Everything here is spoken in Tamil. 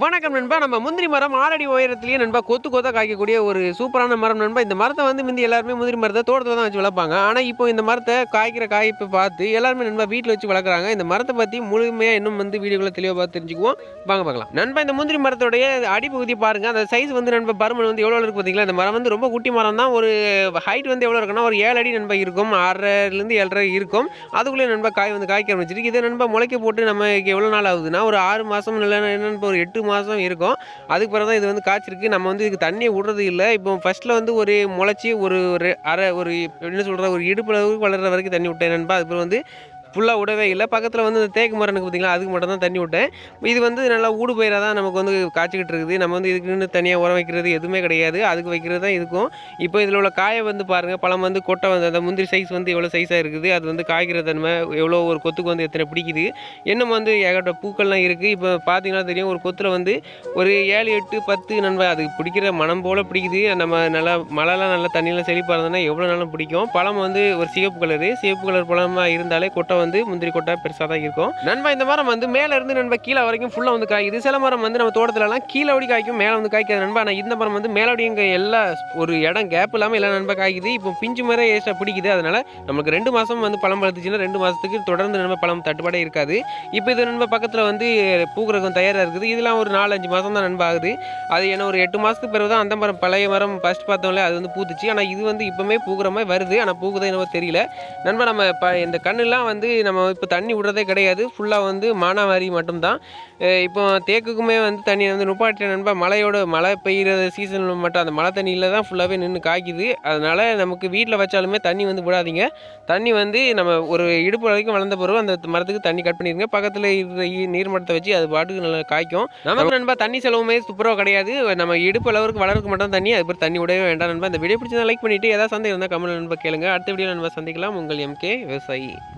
வணக்கம் நண்பா. நம்ம முந்திரி மரம் ஆறடி உயரத்துலேயே நண்பா கொத்து கொத்தா காய்க்கக்கூடிய ஒரு சூப்பரான மரம் நண்பா. இந்த மரத்தை வந்து முந்தி எல்லாருமே முந்திரி மரத்தை தோட்டத்தில் தான் வச்சு வளர்ப்பாங்க. ஆனால் இப்போ இந்த மரத்தை காய்க்கிற காய்ப்பை பார்த்து எல்லாருமே நண்பா வீட்டில் வச்சு வளர்க்குறாங்க. இந்த மரத்தை பற்றி முழுமையாக இன்னும் வந்து வீடியோவில் தெளிவாக பார்த்து தெரிஞ்சுக்குவோம். வாங்க பார்க்கலாம். நண்பா இந்த முந்திரி மரத்துடைய அடிப்பகுதி பாருங்கள் அந்த சைஸ் வந்து நண்பா பருமன் வந்து எவ்வளோ இருக்குது பார்த்தீங்களா? இந்த மரம் வந்து ரொம்ப குட்டி மரம் தான். ஒரு ஹைட் வந்து எவ்வளோ இருக்குன்னா ஒரு ஏழு அடி நண்பா இருக்கும். ஆறரைலேருந்து ஏழரை இருக்கும். அதுக்குள்ளே நண்பா காய் வந்து காய்க்க ஆரம்பிச்சிருக்கு. இதை நண்பா முளைக்க போட்டு நம்ம எவ்வளோ நாள் ஆகுதுன்னா ஒரு ஆறு மாதம் இல்லை என்னன்னு ஒரு எட்டு மாதம் இருக்கும். அதுக்கு பிறகு தான் இது வந்து காய்ச்சிருக்கு. நம்ம வந்து இதுக்கு தண்ணியை விடுறது இல்லை. இப்போ ஃபர்ஸ்ட்டில் வந்து ஒரு முளைச்சி ஒரு ஒரு அரை ஒரு என்ன சொல்கிற ஒரு இடுப்பு அளவுக்கு வளர்கிற வரைக்கும் தண்ணி விட்டேன். நண்பா அதுக்கப்புறம் வந்து ஃபுல்லாக விடவே இல்லை. பக்கத்தில் வந்து இந்த தேக்கு மரம் இருக்குது பார்த்தீங்களா அதுக்கு மட்டும் தான் தண்ணி விட்டேன். இது வந்து நல்லா ஊடு பயிராக தான் நமக்கு வந்து காய்ச்சிக்கிட்டு இருக்குது. நம்ம வந்து இதுக்குன்னு தனியாக உரம் வைக்கிறது எதுவுமே கிடையாது. அதுக்கு வைக்கிறது தான் இதுக்கும். இப்போ இதில் உள்ள காயை வந்து பாருங்கள் பழம் வந்து கொட்டை வந்து அந்த முந்திரி சைஸ் வந்து எவ்வளோ சைஸாக இருக்குது. அது வந்து காய்க்கிற தன்மை எவ்வளோ ஒரு கொத்துக்கு வந்து எத்தனை பிடிக்குது. இன்னும் வந்து ஏகப்பட்ட பூக்கள்லாம் இருக்குது இப்போ பார்த்தீங்கன்னா தெரியும் ஒரு கொத்தில் வந்து ஒரு ஏழு எட்டு பத்து நண்பா அது பிடிக்கிற மனம் போல் பிடிக்குது. நம்ம நல்லா மழைலாம் நல்லா தண்ணியெலாம் செழிப்பாக இருந்ததுன்னா எவ்வளோ நாளும் பிடிக்கும். பழம் வந்து ஒரு சிவப்பு கலரு சிவப்பு கலர் பழமாக இருந்தாலே கொட்டை வந்து முந்திரி கொட்டை பெருசாக தான் இருக்கும். நண்பா இந்த மரம் வந்து மேலே இருந்து நண்பா கீழே வரைக்கும் ஃபுல்லாக வந்து காய்க்குது. சில மரம் வந்து நம்ம தோட்டத்துலலாம் கீழே ஒடி காய்க்கும் மேலே வந்து காய்க்காது. நண்பா ஆனால் இந்த மரம் வந்து மேலோடி இங்கே எல்லா ஒரு இடம் கேப் இல்லாமல் எல்லாம் நண்பா காய்க்குது. இப்போ பிஞ்சு மரம் ஏஸ்டாக பிடிக்குது. அதனால நமக்கு ரெண்டு மாதம் வந்து பழம் பழுத்துச்சுன்னா ரெண்டு மாதத்துக்கு தொடர்ந்து நண்பா பழம் தட்டுப்பாடே இருக்காது. இப்போ இது நண்பா பக்கத்தில் வந்து பூக்கிறதுக்கும் தயாராக இருக்குது. இதெல்லாம் ஒரு நாலு அஞ்சு மாதம் தான் நண்பா ஆகுது. அது என்ன ஒரு எட்டு மாதத்துக்கு பிறகு தான் அந்த மரம் பழைய மரம் ஃபஸ்ட் பார்த்தோம்ல அது வந்து பூத்துச்சு. ஆனால் இது வந்து இப்போமே பூக்கிற மாதிரி வருது. ஆனால் பூக்குதோ என்னவோ தெரியல. நண்பா நம்ம இப்போ இந்த கண்ணுலாம் வந்து நம்ம இப்போ தண்ணி விடுறதே கிடையாது. ஃபுல்லாக வந்து மானாவாரி மட்டும்தான். இப்போ தேக்குக்குமே வந்து தண்ணி வந்து நுப்பாட்டிய நண்பா மழையோட மழை பெய்கிற சீசனில் மட்டும் அந்த மழை தண்ணியில் தான் ஃபுல்லாகவே நின்று காய்க்குது. அதனால் நமக்கு வீட்டில் வச்சாலுமே தண்ணி வந்து விடாதீங்க. தண்ணி வந்து நம்ம ஒரு இடுப்பு வரைக்கும் வளர்ந்த பிறகு அந்த மரத்துக்கு தண்ணி கட் பண்ணிடுங்க. பக்கத்தில் இருக்கிற நீர்மட்டத்தை வச்சு அது பாட்டுக்கு நல்லா காய்க்கும். நமக்கு நண்பா தண்ணி செலவுமே துப்புரவு கிடையாது. நம்ம இடுப்பு அளவுக்கு வளர்க்க மட்டும் தண்ணி அது பிறகு தண்ணி விடவே வேண்டாம் நண்பா. இந்த வீடியோ பிடிச்சா லைக் பண்ணிட்டு ஏதாவது சந்தேகம் இருந்தால் கமெண்ட் நண்பா கேளுங்க. அடுத்த வீடியோ நண்பா சந்திக்கலாம். உங்கள் எம்கே விவசாயி.